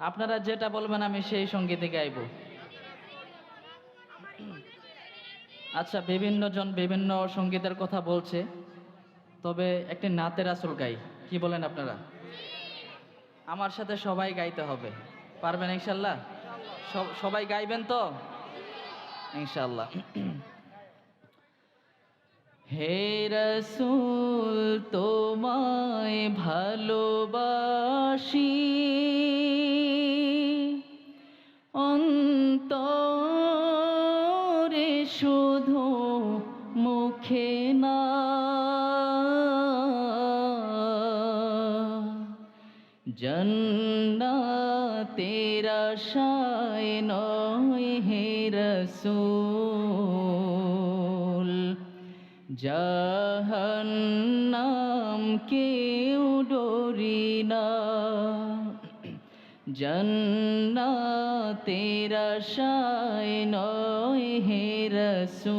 আপনারা যেটা বলবেন আমি সেই সঙ্গীতে গাইব। আচ্ছা বিভিন্ন জন বিভিন্ন সঙ্গীতের কথা বলছে, তবে একটি নাতের আসল গাই, কি বলেন আপনারা? আমার সাথে সবাই গাইতে হবে, পারবেন ইনশাল্লাহ? সব- সবাই গাইবেন তো? ইনশাল্লাহ। হে রসুল, তোমায় ভালোবাসি। শুধু মুখে না। জন্নাতেরা শায় নয় হে রসুল জাহান্নাম কেউ না। জন্নাতেরা শায় নয় হে রসুল।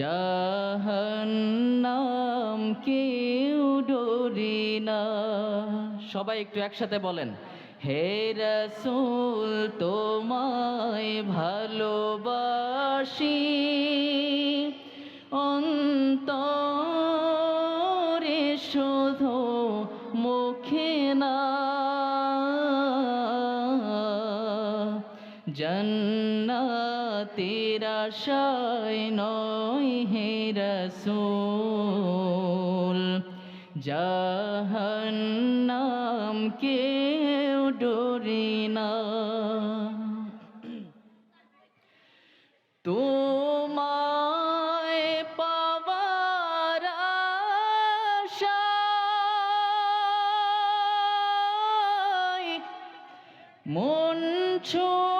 জাহান্নাম কেউ ডরি না। সবাই একটু একসাথে বলেন, হে রসুল তোমায় ভালোবাসি। অন্তরে শুধু মুখে জন্নাতের আশায় নয় হে রসুল। জাহান্নাম কেউ ডরি না। তোমায় পাওয়ার আশায় মন ছোটে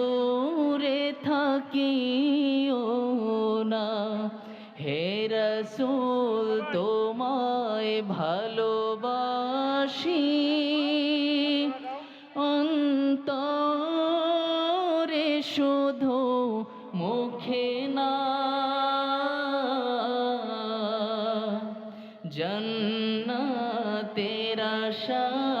থাকিও না। হে রসুল তোমায় ভালোবাসি। অন্তরে শুধু মুখে না। জন্নাতের আশায় নয়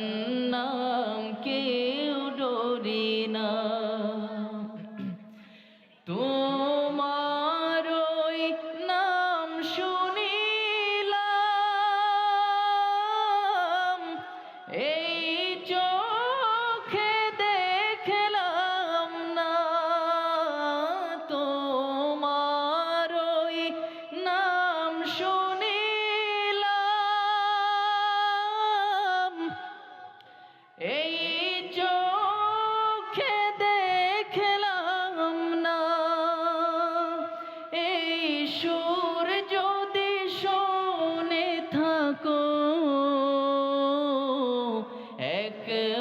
এই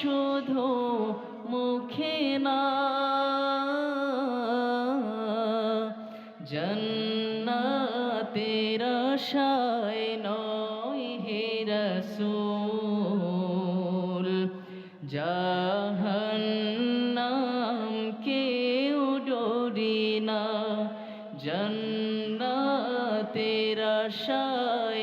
শুধু মুখে না। জন্নাতের আশায় নয় হে রসূল জাহান্নাম কেউ ডরি না। জন্নাতের আশায়